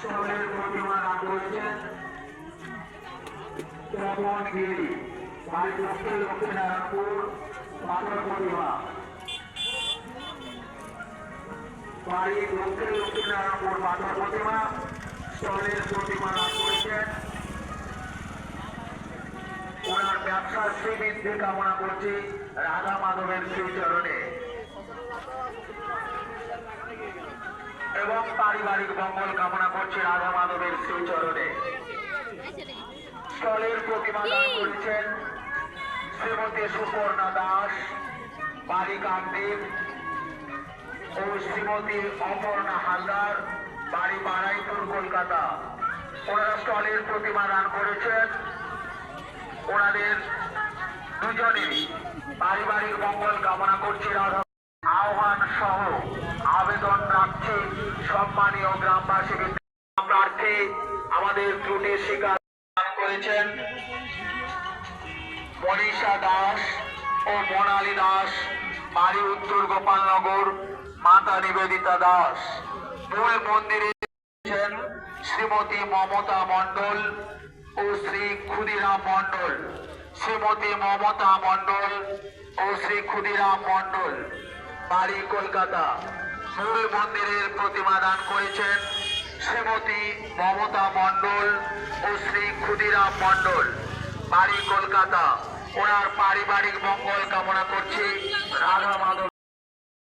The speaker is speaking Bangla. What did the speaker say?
সকলের প্রতিমা দান করেছেন শ্রবণ গিরি বাড়ি দক্ষিণ লক্ষ্মীনারায়ণপুর পাথর প্রতিমা বাড়ি দক্ষিণ লক্ষ্মীনারায়ণপুর পাথর প্রতিমা স্থলের প্রতিমা শ্রীবৃদ্ধি কামনা করছি রাধা মাধবের শ্রীচরণে এবং পারিবারিক মঙ্গল কামনা করছি রাধা মাধবের শ্রীচরণে স্থলের প্রতিমা দান করেছেন শ্রীমতী সুপর্ণা দাস বাড়ি কাকদ্বীপ ও শ্রীমতী অপর্ণা হালদার, বাড়ি বারাইপুর, কলকাতা। ওনারা স্থলের প্রতিমা দান করেছেন। ওনাদের দুজনেরই পারিবারিক মঙ্গল কামনা করছি আহ্বান সহ আবেদন রাখছি, সম্মানীয় গ্রামবাসীকে। প্রার্থী আমাদের ত্রুটি স্বীকার করেছেন। মনীষা দাস ও মনালী দাস, বাড়ি উত্তর গোপালনগর, মাতা নিবেদিতা দাস। মূল মন্দিরে শ্রীমতী মমতা মণ্ডল ও শ্রী ক্ষুদিরাম মণ্ডল। শ্রীমতী মমতা মণ্ডল ও শ্রী ক্ষুদিরাম মণ্ডল, বাড়ি কলকাতা। মূল মন্দিরের প্রতিমা দান করেছেন শ্রীমতী মমতা মণ্ডল ও শ্রী ক্ষুদিরাম মণ্ডল, বাড়ি কলকাতা। ওনার পারিবারিক মঙ্গল কামনা করছি।